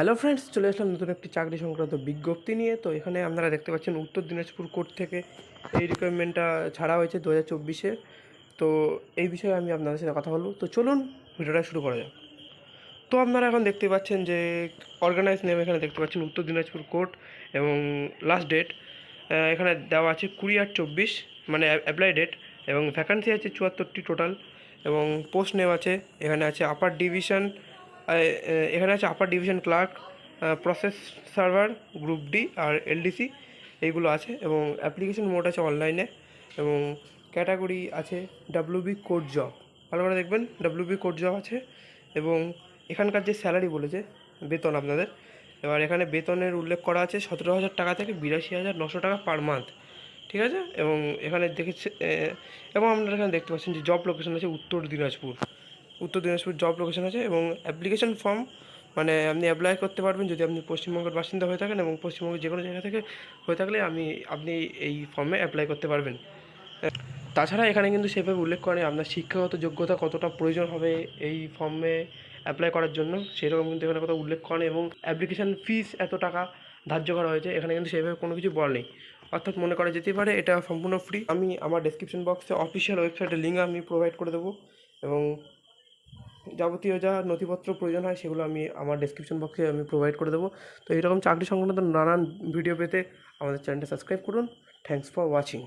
Hello friends চলে আসলাম নতুন একটি চাকরি সংক্রান্ত বিজ্ঞপ্তি নিয়ে। তো এখানে আপনারা দেখতে পাচ্ছেন উত্তর দিনাজপুর কোর্ট থেকে এই রিকোয়ারমেন্টটা ছাড়া হয়েছে দু হাজার চব্বিশে। তো এই বিষয়ে আমি আপনাদের সাথে কথা বলব। তো চলুন, ভিডিওটা শুরু করা যাক। তো আপনারা এখন দেখতে পাচ্ছেন যে অর্গানাইজ নেম এখানে দেখতে পাচ্ছেন উত্তর দিনাজপুর কোর্ট এবং লাস্ট ডেট এখানে দেওয়া আছে কুড়ি আট চব্বিশ মানে অ্যাপ্লাই ডেট এবং ভ্যাকান্সি আছে চুয়াত্তরটি টোটাল এবং পোস্ট নেম আছে, এখানে আছে আপার ডিভিশন এখানে আছে upper division clerk process server group D আর এলডিসি এইগুলো আছে এবং অ্যাপ্লিকেশন মোড আছে অনলাইনে এবং ক্যাটাগরি আছে ডাব্লিউবি কোড জব ভালো করে দেখবেন ডাব্লিউবি কোড জব আছে এবং এখানকার যে স্যালারি বলেছে, বেতন আপনাদের, এবার এখানে বেতনের উল্লেখ করা আছে সতেরো হাজার টাকা থেকে বিরাশি হাজার নশো টাকা পার মান্থ ঠিক আছে? এবং এখানে দেখেছে এবং আপনারা এখানে দেখতে পাচ্ছেন যে জব লোকেশন আছে উত্তর দিনাজপুর। উত্তর দিনাজপুর জব লোকেশন আছে এবং অ্যাপ্লিকেশন ফর্ম মানে আপনি অ্যাপ্লাই করতে পারবেন যদি আপনি পশ্চিমবঙ্গের বাসিন্দা হয়ে থাকেন এবং পশ্চিমবঙ্গের যে কোনো জায়গা থেকে হয়ে থাকলে আমি, আপনি এই ফর্মে অ্যাপ্লাই করতে পারবেন। তাছাড়া এখানে কিন্তু সেভাবে উল্লেখ করে আপনার শিক্ষাগত যোগ্যতা কতটা প্রয়োজন হবে এই ফর্মে অ্যাপ্লাই করার জন্য, সেরকম কিন্তু এখানে কথা উল্লেখ করে এবং অ্যাপ্লিকেশন ফিস এত টাকা ধার্য করা হয়েছে, এখানে কিন্তু সেভাবে কোনো কিছু বল নেই। অর্থাৎ মনে করা যেতে পারে এটা সম্পূর্ণ ফ্রি আমি আমার ডেসক্রিপশন বক্সে অফিসিয়াল ওয়েবসাইটের লিঙ্ক আমি প্রোভাইড করে দেবো এবং যাবতীয় যা নথিপত্র প্রয়োজন হয় সেগুলো আমি আমার ডিসক্রিপশন বক্সে আমি প্রোভাইড করে দেবো। তো এরকম চাকরি সংক্রান্ত নানান ভিডিও পেতে আমাদের চ্যানেলটা সাবস্ক্রাইব করুন। Thanks for watching